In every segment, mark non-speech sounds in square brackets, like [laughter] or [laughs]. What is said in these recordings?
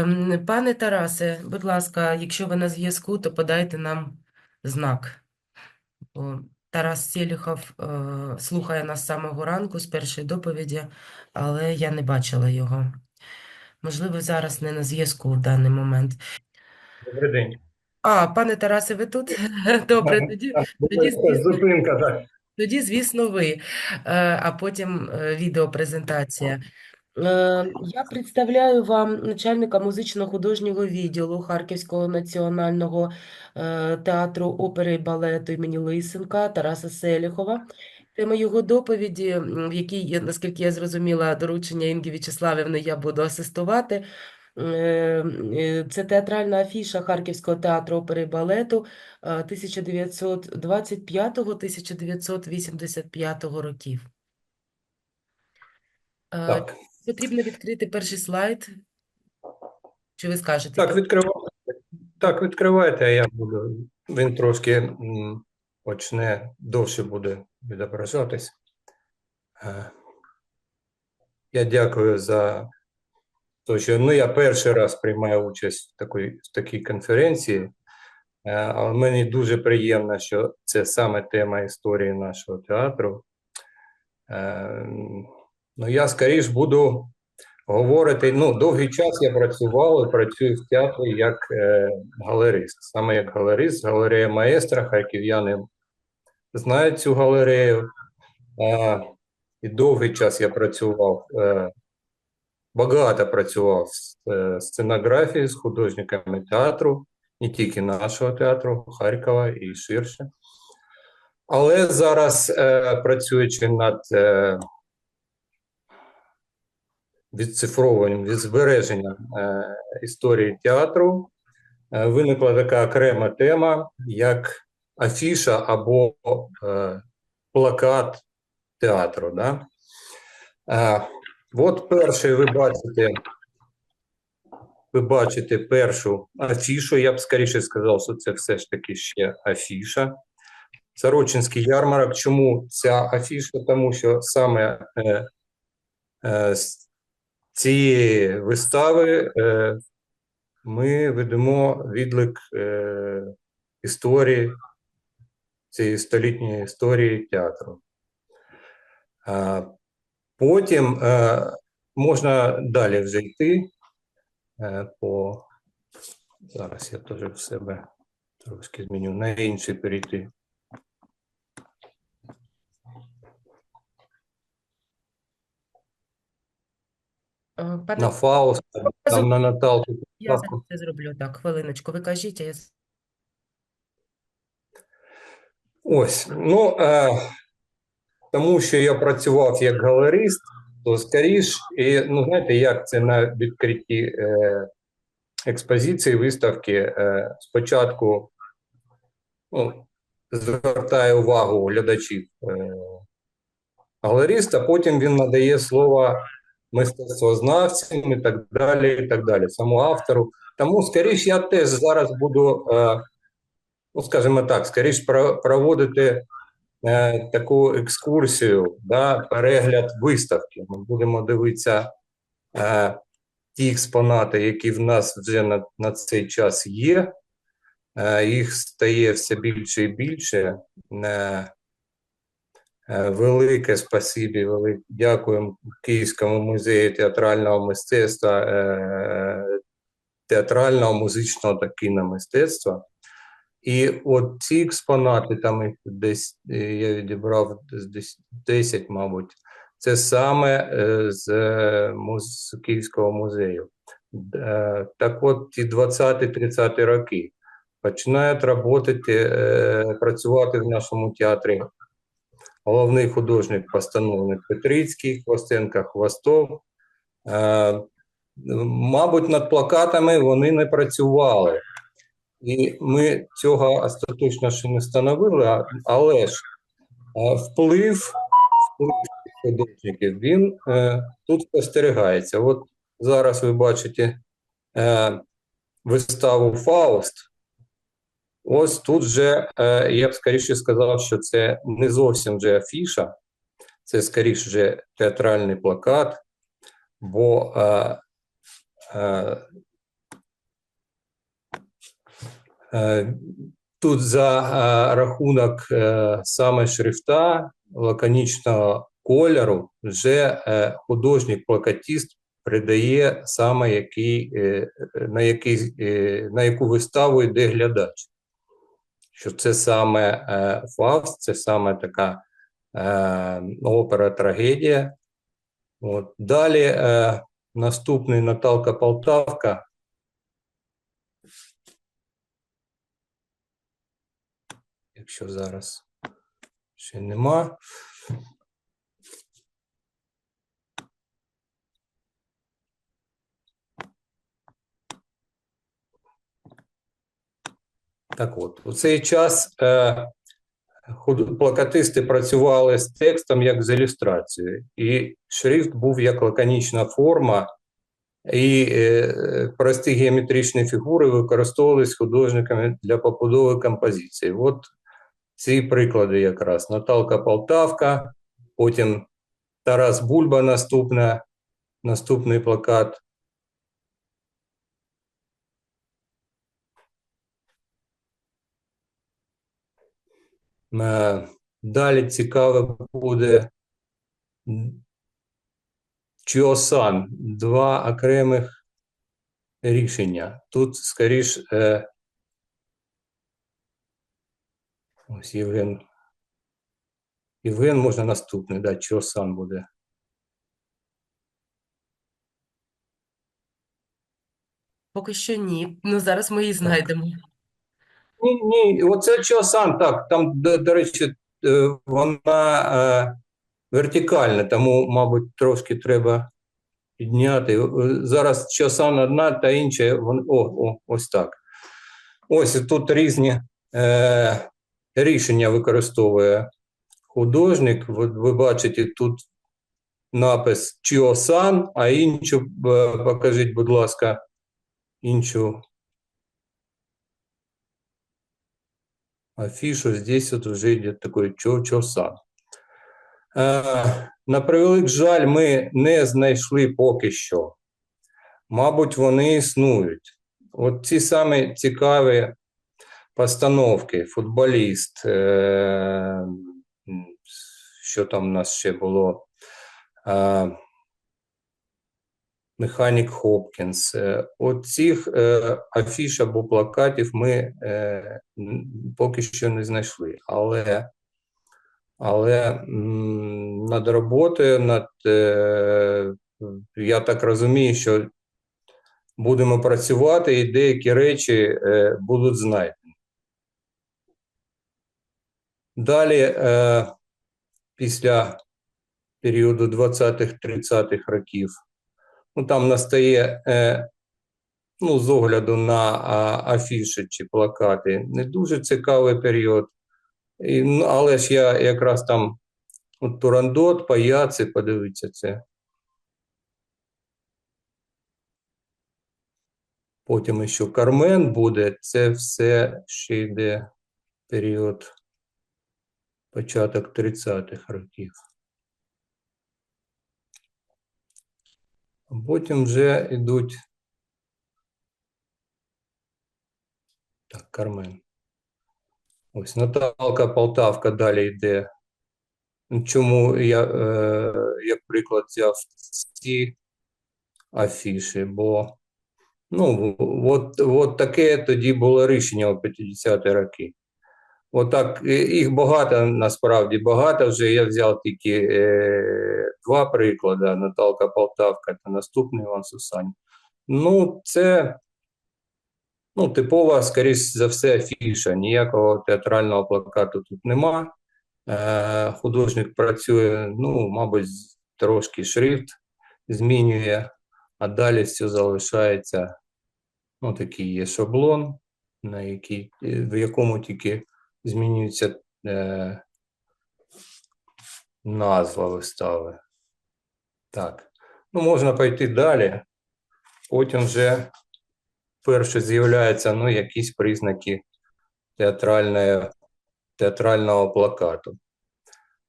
Ем, Пане Тарасе, будь ласка, якщо ви на зв'язку, то подайте нам знак. Тарас Селіхов е, слухає нас з самого ранку, з першої доповіді, але я не бачила його. Можливо, зараз не на зв'язку в даний момент. Добрий день. А, пане Тарасе, ви тут? [laughs] Добре, тоді, тоді, Зупинка, так. тоді, звісно, ви, Е, а потім е, відеопрезентація. Е, Я представляю вам начальника музично-художнього відділу Харківського національного е, театру опери і балету імені Лисенка Тараса Селіхова. Тема його доповіді, в якій, наскільки я зрозуміла, доручення Інги В'ячеславівни я буду асистувати. Е, Це театральна афіша Харківського театру опери і балету е, 1925-1985 років. Так, Потрібно відкрити перший слайд. Чи ви скажете? так, відкривайте. Так, відкривайте, а я буду. Він трошки почне довше буде відображатись. Е, Я дякую за те, що ну, я перший раз приймаю участь в такій, в такій конференції. Е, Але мені дуже приємно, що це саме тема історії нашого театру. Ну, я скоріш буду говорити. Ну, довгий час я працював і працюю в театрі як е, галерист. Саме як галерист, галерея маестра, харків'яни знають цю галерею. Е, і довгий час я працював, е, багато працював з е, сценографією, з художниками театру, не тільки нашого театру, Харкова і ширше. Але зараз, е, працюючи над е, відцифровуванням, від збереженням е, історії театру, е, виникла така окрема тема, як афіша або е, плакат театру. Да? От перший ви бачите, ви бачите першу афішу, я б скоріше сказав, що це все ж таки ще афіша. Сорочинський ярмарок. Чому ця афіша? Тому що саме е, е, цієї вистави е, ми ведемо відлик е, історії, цієї столітньої історії театру. Потім е, можна далі вже йти по. Зараз я теж в себе трошки зміню на інший перейти. Пане, На Фауст, там на Наталку. я зараз це зроблю. Так, хвилиночку. Ви кажіть, а я... з- Ось, ну е, тому що я працював як галерист, то скоріш, і ну знаєте, як це на відкритті е, експозиції, виставки. Е, спочатку ну, звертає увагу глядачів е, галерист, а потім він надає слово мистецтвознавцям і так далі, і так далі, самому автору. Тому, скоріш, я теж зараз буду. Е, ну, скажімо так, скоріш проводити е, таку екскурсію, да, перегляд виставки. Ми будемо дивитися е, ті експонати, які в нас вже на, на цей час є. Їх стає все більше і більше. Е, велике спасибі, велике дякуємо Київському музею театрального мистецтва, е, театрального, музичного та кіномистецтва. І от ці експонати, там їх десь е, я відібрав десь 10, мабуть, це саме з е, Київського музею. Так от ті 20-30 роки починають роботи, працювати в нашому театрі головний художник постановник Петрицький, Хвостенка Хвостов. Е, Мабуть, над плакатами вони не працювали. І ми цього остаточно ще не встановили, але ж е, вплив, вплив художників, він е, тут спостерігається. От зараз ви бачите виставу Фауст. Ось тут же, е, я б скоріше сказав, що це не зовсім вже афіша, це скоріше вже театральний плакат, бо е, е, Е, Тут за е, рахунок е, саме шрифта, лаконічного кольору, вже е, художник-плакатіст придає саме який, е, на, який, е, на яку виставу йде глядач. Що це саме е, Фауст, це саме така е, опера-трагедія. От. Далі е, наступний Наталка Полтавка. Якщо зараз ще нема. Так от, у цей час е, плакатисти працювали з текстом як з ілюстрацією, і шрифт був як лаконічна форма, і е, прості геометричні фігури використовувались художниками для побудови композиції. От ці приклади якраз Наталка Полтавка, потім Тарас Бульба наступна, наступний плакат. Далі цікаве буде Чуосан. Два окремих рішення. Тут, скоріш, е, ось Євген. Євген можна наступний, да, Чуосан буде. Поки що ні. Ну зараз ми її знайдемо. Ні, ні, оце Чосан, так. Там, до, до речі, е, вона е, вертикальна, тому, мабуть, трошки треба підняти. Е, Зараз Чосан одна та інша. вон- О, о, ось так. Ось тут різні е, рішення використовує художник. Ви, ви бачите, тут напис Чіосан, а іншу, е, покажіть, будь ласка, іншу афишу, здесь вот уже идет такой чо-чо-сан. Е, на превелик жаль, ми не знайшли поки що. Мабуть, вони існують. От ці самі цікаві постановки, футболіст, е, що там у нас ще було? Механік Хопкінс. Е, От цих е, афіш або плакатів ми е, поки що не знайшли. Але, але над роботою, над, я так розумію, що будемо працювати і деякі речі будуть знайдені. Далі, після періоду 20-30-х років, ну, там настає, е, ну, з огляду на а, афіші чи плакати, не дуже цікавий період. І, ну, але ж я якраз там от Турандот, Паяци, подивіться це. Потім ще Кармен буде, це все ще йде період початок 30-х років. А потім вже йдуть. Так, Кармен. Ось Наталка Полтавка далі йде. Чому я е, як приклад взяв ці афіші? Бо ну, от, от таке тоді було рішення у 50-ті роки. Отак, їх багато, насправді багато вже. Я взяв тільки е, два приклади: Наталка Полтавка та наступний Іван Сусань. Ну, це ну, типова, скоріш за все, афіша. Ніякого театрального плакату тут нема. Е, художник працює, ну, мабуть, трошки шрифт змінює, а далі все залишається. Ну, такий є шаблон, на який, е, в якому тільки змінюється е, назва вистави. Так. Ну, можна пойти далі. Потім вже перше з'являються ну, якісь признаки театральної, театрального плакату.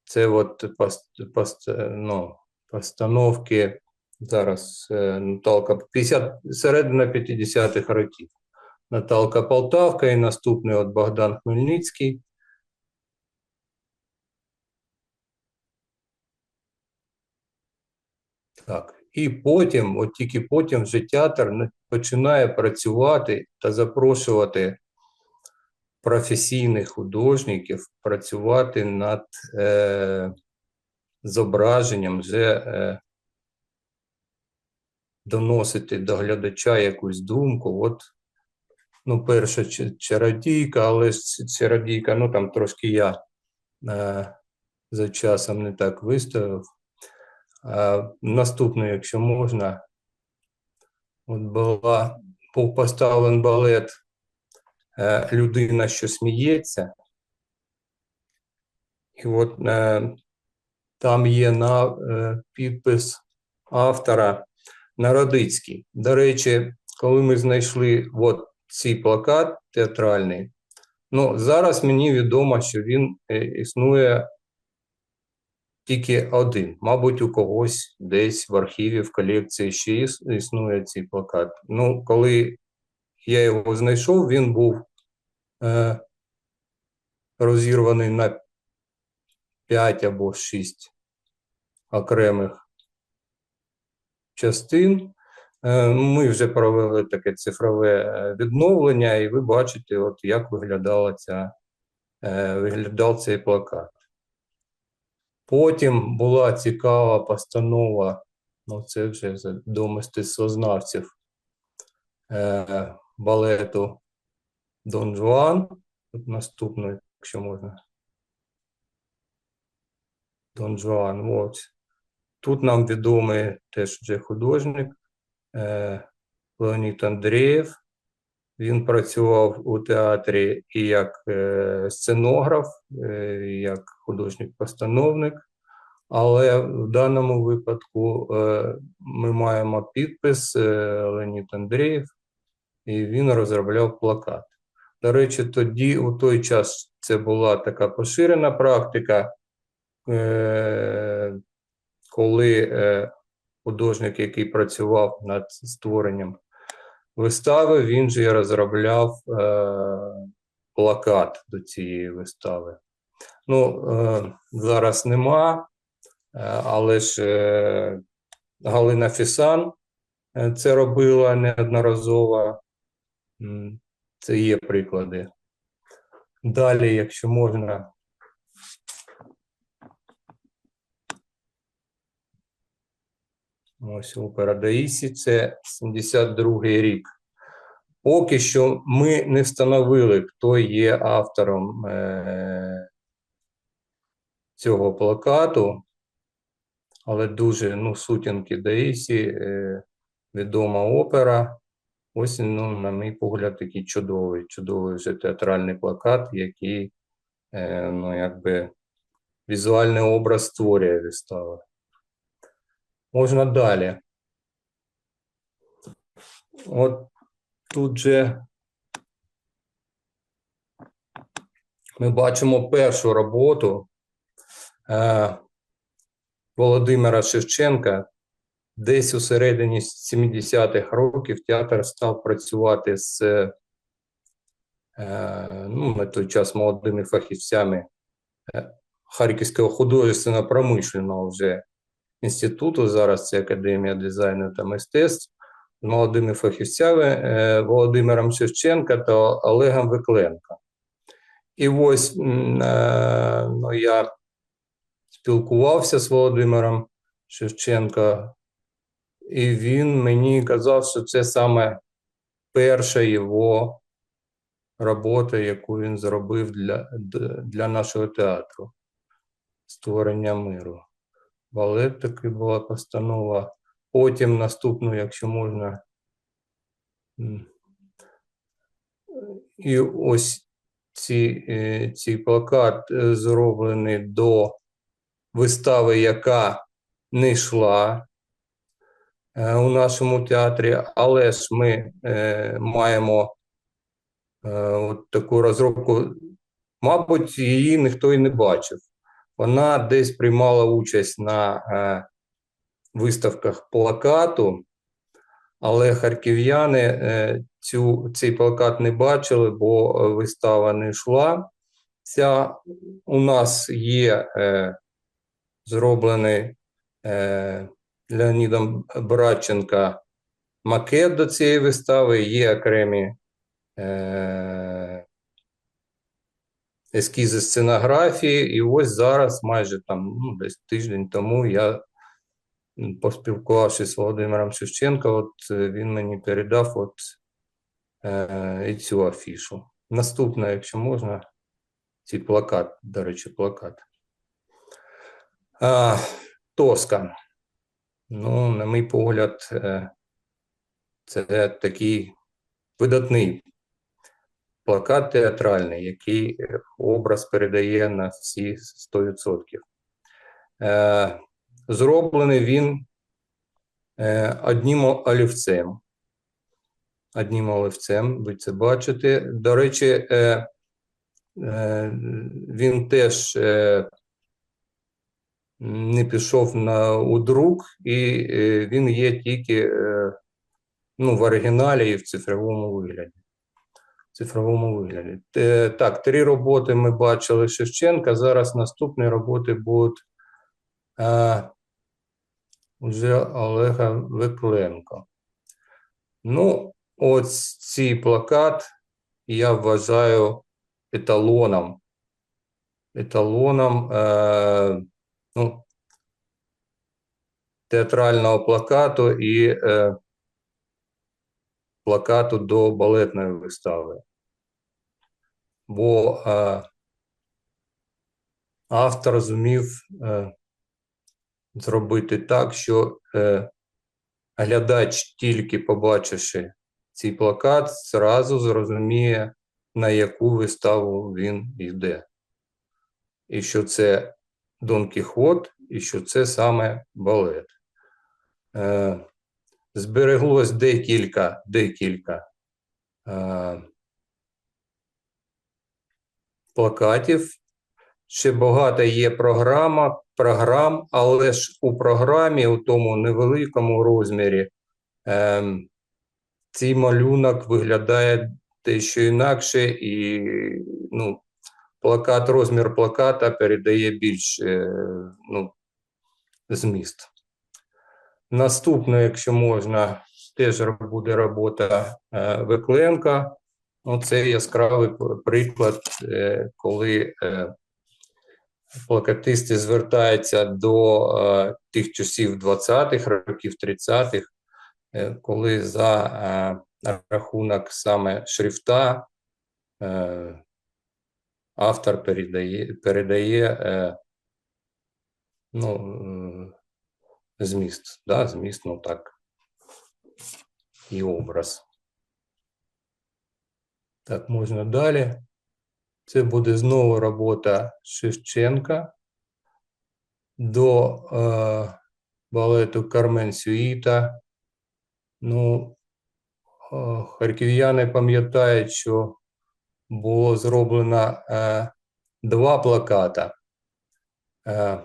Це от пост, пост, ну, постановки зараз е, Наталка 50, середина 50-х років. Наталка Полтавка і наступний от Богдан Хмельницький. Так, і потім, от тільки потім вже театр починає працювати та запрошувати професійних художників працювати над е, зображенням, вже е, доносити до глядача якусь думку. От, ну, перша чародійка, але чародійка, ну там трошки я е, за часом не так виставив. А наступне, якщо можна, от була, був поставлений балет е, Людина, що сміється. І от е, там є на е, підпис автора Народицький. До речі, коли ми знайшли от цей плакат театральний, ну зараз мені відомо, що він е, існує тільки один. Мабуть, у когось десь в архіві, в колекції ще існує цей плакат. Ну, коли я його знайшов, він був е, розірваний на 5 або 6 окремих частин. Е, Ми вже провели таке цифрове е, відновлення, і ви бачите, от як виглядала ця, е, виглядав цей плакат. Потім була цікава постанова, ну це вже до мистецтвознавців балету Дон Жуан. Тут наступний, якщо можна. Дон Жуан. От. Тут нам відомий теж вже художник Леонід Андрієв. Він працював у театрі і як е, сценограф, е, і як художник-постановник. Але в даному випадку е, ми маємо підпис е, Леонід Андрієв, і він розробляв плакат. До речі, тоді, у той час, це була така поширена практика, е, коли е, художник, який працював над створенням вистави, він же і розробляв е, плакат до цієї вистави. Ну, е, зараз нема, е, але ж е, Галина Фісан е, це робила неодноразово. Це є приклади. Далі, якщо можна. Ось опера Даїсі, це 72-й рік. Поки що ми не встановили, хто є автором е- цього плакату, але дуже ну, сутінки Даїсі, е- відома опера. Ось, ну, на мій погляд, такий чудовий, чудовий вже театральний плакат, який е- ну, якби візуальний образ створює вистави. Можна далі. От тут же ми бачимо першу роботу е, Володимира Шевченка. Десь у середині 70-х років театр став працювати з е, ну, на той час молодими фахівцями е, Харківського художественно-промишленого вже інституту. Зараз це Академія дизайну та мистецтв з молодими фахівцями е, Володимиром Шевченка та Олегом Викленко. І ось е, ну, я спілкувався з Володимиром Шевченка, і він мені казав, що це саме перша його робота, яку він зробив для, для нашого театру створення миру. Балет таки була постанова. Потім наступну, якщо можна. І ось ці, е, цей плакат е, зроблений до вистави, яка не йшла е, у нашому театрі, але ж ми маємо от таку розробку. Мабуть, її ніхто і не бачив. Вона десь приймала участь на е, виставках плакату, але харків'яни е, цю, цей плакат не бачили, бо е, вистава не йшла. Ця у нас є е, зроблений е, Леонідом Братченка макет до цієї вистави, є окремі е, ескізи сценографії, і ось зараз, майже там ну, десь тиждень тому, я поспілкувавшись з Володимиром Шевченко, от е, він мені передав от е, і цю афішу. Наступна, якщо можна, цей плакат, до речі, плакат. А, Тоска. Ну, на мій погляд, е, це такий видатний плакат театральний, який е, образ передає на всі 100%. Е, Зроблений він е, одним олівцем. Одним олівцем, ви це бачите. До речі, він теж не пішов на у друк, і він є тільки ну, в оригіналі і в цифровому вигляді. Цифровому вигляді. Так, три роботи ми бачили Шевченка. Зараз наступні роботи будуть е, вже Олега Викленко. Ну, ось цей плакат я вважаю еталоном. Еталоном е, ну, театрального плакату і е, плакату до балетної вистави. Бо е, автор зумів е, зробити так, що е, глядач, тільки побачивши цей плакат, зразу зрозуміє, на яку виставу він йде. І що це Дон Кіхот, і що це саме балет. Е, збереглось декілька, декілька е, плакатів. Ще багато є програма, програм, але ж у програмі, у тому невеликому розмірі, е, цей малюнок виглядає дещо інакше, і ну, плакат, розмір плаката передає більш е, ну, зміст. Наступне, якщо можна, теж буде робота е, Викленка. Ну, це яскравий приклад, е, коли е, плакатисти звертаються до тих часів 20-х, років 30-х, е, коли за рахунок саме шрифта автор передає, передає ну, зміст, да, зміст, ну так, і образ. Так, можна далі. Це буде знову робота Шевченка до е, балету Кармен Сюїта. Ну, е, харків'яни пам'ятають, що було зроблено е, два плаката. Е,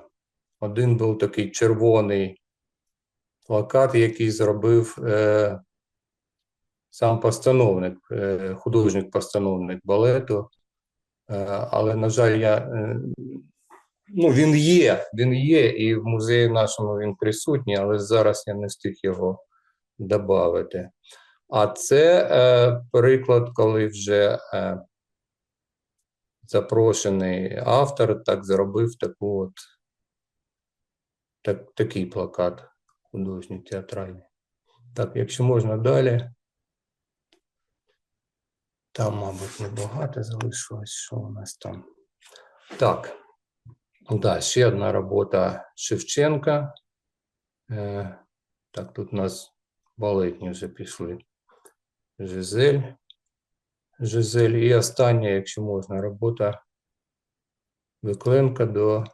один був такий червоний плакат, який зробив е, сам постановник, е, художник-постановник балету. Е, але, на жаль, я, е, ну, він є, він є, і в музеї нашому він присутній, але зараз я не встиг його додати. А це е, приклад, коли вже е, запрошений автор так зробив таку от, так, такий плакат художній театральний. Так, якщо можна далі. Там, мабуть, небагато залишилось, що у нас там. Так, да, ще одна робота Шевченка. Е, так, тут у нас балетні вже пішли. Жизель. Жизель. І остання, якщо можна, робота Викленка до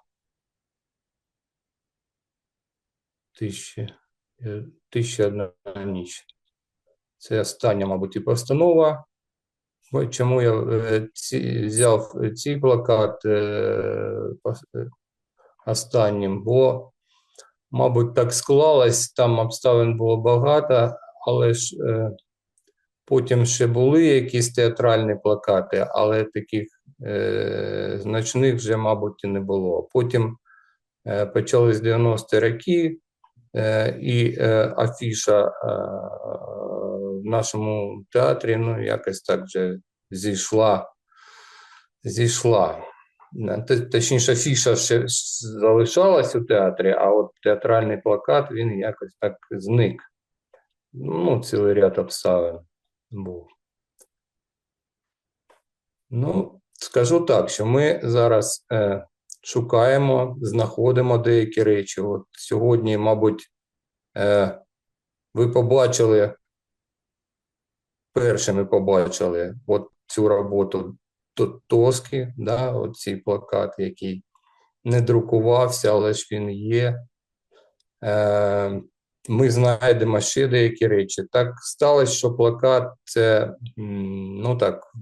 тисячі, е, тисяча одна ніч. Це остання, мабуть, і постанова. Чому я е, ці, взяв цей плакат е, е, останнім? Бо, мабуть, так склалось, там обставин було багато, але ж е, Потім ще були якісь театральні плакати, але таких е, значних вже, мабуть, і не було. Потім е, почались 90-ті роки, е, і е, афіша е, в нашому театрі ну, якось так вже зійшла. зійшла. Е, Точніше, афіша ще залишалась у театрі, а от театральний плакат він якось так зник. Ну, цілий ряд обставин був. Ну, скажу так, що ми зараз е, шукаємо, знаходимо деякі речі. От сьогодні, мабуть, е, ви побачили, першими побачили от цю роботу То- Тоски, да, от цей плакат, який не друкувався, але ж він є. Е, ми знайдемо ще деякі речі. Так сталося, що плакат це, ну так,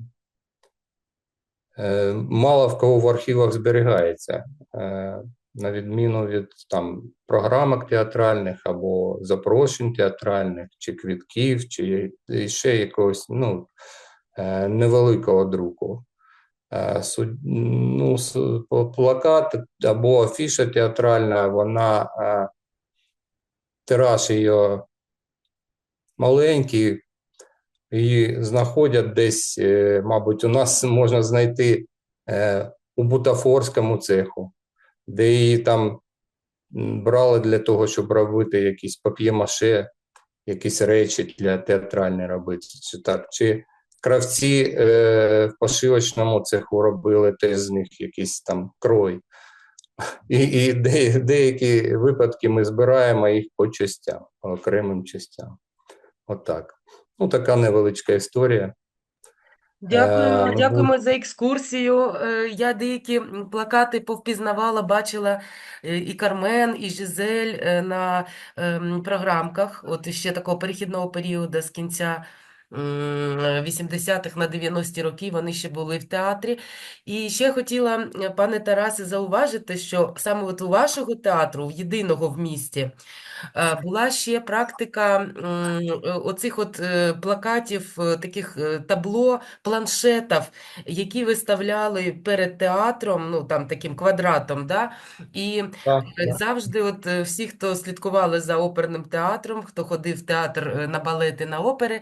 мало в кого в архівах зберігається, е, на відміну від там програмок театральних або запрошень театральних, чи квітків, чи ще якогось ну, е, невеликого друку. Е, Ну, плакат або афіша театральна, вона е, тираж її маленький, її знаходять десь, е, мабуть, у нас можна знайти е, у бутафорському цеху, де її там брали для того, щоб робити якісь пап'є-маше, якісь речі для театральної робити, чи так, чи кравці е, в пошивочному цеху робили теж з них якийсь там крой. І, і де, деякі випадки ми збираємо їх по частям, по окремим частям. Отак. Ну, така невеличка історія. Дякуємо, Е, дякуємо за екскурсію. Е, Я деякі плакати повпізнавала, бачила е, і Кармен, і Жизель на ем, програмках. От ще такого перехідного періоду з кінця 80-х на 90-ті роки вони ще були в театрі. І ще хотіла, е, пане Тарасе, зауважити, що саме от у вашого театру, в єдиного в місті, Е, Була ще практика е, оцих от плакатів, таких табло, планшетів, які виставляли перед театром, ну там таким квадратом, да? І Так, Завжди, от всі, хто слідкували за оперним театром, хто ходив в театр на балети, на опери,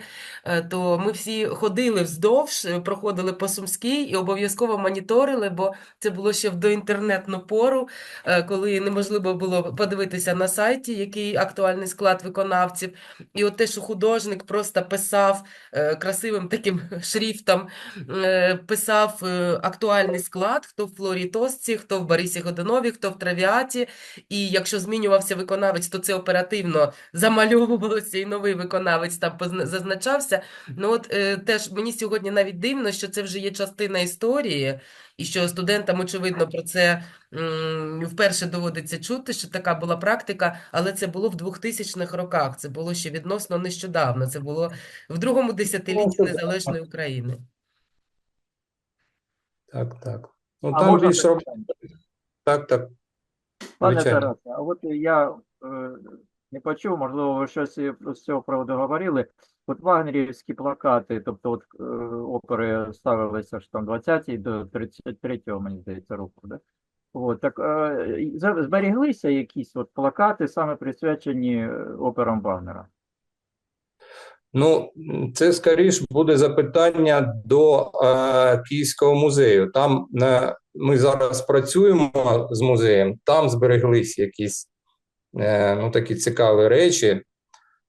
то ми всі ходили вздовж, проходили по Сумській і обов'язково моніторили, бо це було ще в доінтернетну пору, е, коли неможливо було подивитися на сайті, який актуальний склад виконавців. І от те, що художник просто писав е, красивим таким [laughs] шрифтом, е, писав актуальний склад, хто в Флорі Тосці, хто в Борисі Годунові, хто в Травіаті. І якщо змінювався виконавець, то це оперативно замальовувалося, і новий виконавець там зазначався. Ну от е, теж мені сьогодні навіть дивно, що це вже є частина історії, і що студентам, очевидно, про це м, вперше доводиться чути, що така була практика, але це було в 2000-х роках. Це було ще відносно нещодавно. Це було в другому десятилітті незалежної України. так, так. Ну, А там можна більш. Так, так. Пане Звичайно. Тарасе, а от я е, не почув, можливо, ви щось з цього приводу говорили. От вагнерівські плакати, тобто от е, опери ставилися ж там 20-й до 33-го, мені здається, року, да? От, так е, зберіглися якісь от плакати, саме присвячені е, операм Вагнера? Ну, це скоріш буде запитання до е, Київського музею. Там на, ми зараз працюємо з музеєм, там збереглись якісь е, ну, такі цікаві речі.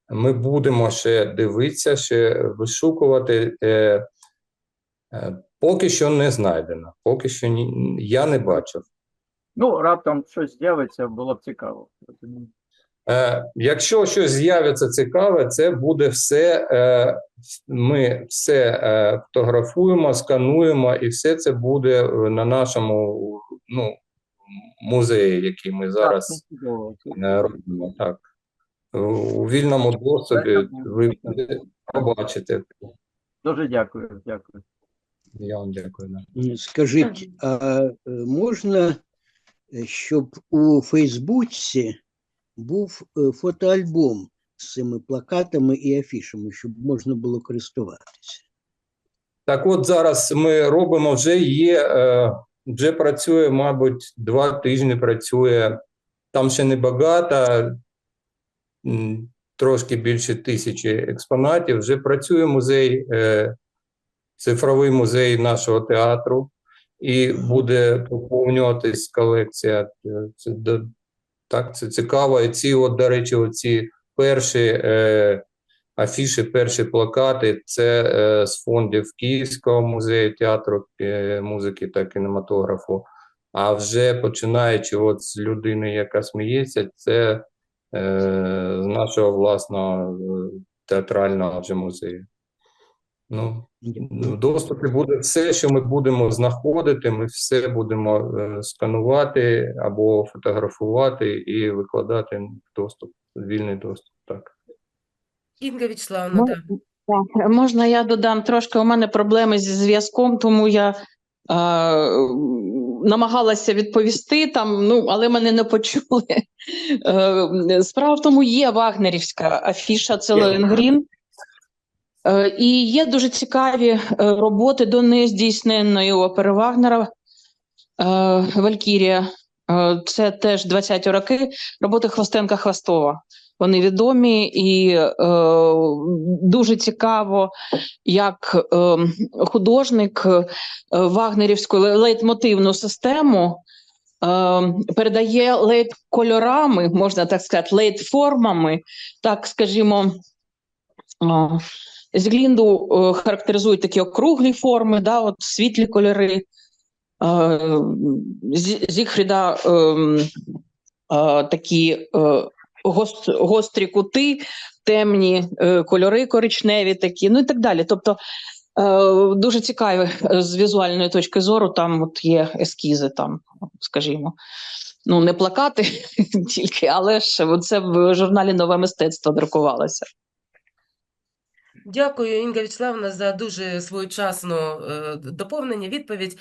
Ми будемо ще дивитися, ще вишукувати. Е, е, поки що не знайдено, поки що ні, я не бачив. Ну, раптом щось з'явиться, було б цікаво. Е, Якщо щось з'явиться цікаве, це буде все. е, Ми все е, фотографуємо, скануємо, і все це буде е, на нашому ну, музеї, який ми зараз Так, ну, е, робимо. Так. У вільному доступі ви побачите. Дуже дякую, дякую. Я вам дякую. да. Скажіть, а е, можна, е, щоб у Фейсбуці був е, фотоальбом з цими плакатами і афішами, щоб можна було користуватися? Так от зараз ми робимо, вже є, е, вже працює, мабуть, два тижні працює. Там ще не багато, трошки більше тисячі експонатів. Вже працює музей, е, цифровий музей нашого театру, і буде поповнюватись колекція. Е, Це, так, це цікаво. І ці, от, до речі, оці перші е, афіші, перші плакати це е, з фондів Київського музею театру, е, музики та кінематографу. А вже починаючи от з людини, яка сміється, це е, з нашого власного театрального вже музею. Ну, в доступі буде все, що ми будемо знаходити, ми все будемо сканувати або фотографувати і викладати в доступ, вільний доступ. Так. Інга Вячеславовна, да. Так, можна я додам трошки. У мене проблеми зі зв'язком, тому я е, намагалася відповісти там, ну але мене не почули. Е, справа в тому, є вагнерівська афіша, це Є. Е, і є дуже цікаві е, роботи до нездійсненної опери Вагнера е, Валькірія. Е, це теж 20-ті роки. Роботи Хвостенка Хвостова. Вони відомі і е, дуже цікаво, як е, художник е, вагнерівську лейтмотивну систему е, передає лейт-кольорами, можна так сказати, лейт-формами, так скажімо. е, Зіглінду е, характеризують такі округлі форми, да, от світлі кольори. Е, Зі- Зігфріда е, е, такі гострі кути, темні е, кольори коричневі такі, ну і так далі. Тобто е, дуже цікаві е, з візуальної точки зору, там от є ескізи, там, скажімо. Ну, не плакати [laughs] тільки, але ж це в журналі Нове мистецтво друкувалося. Дякую, Інга Вячеславовна, за дуже своєчасну доповнення, відповідь.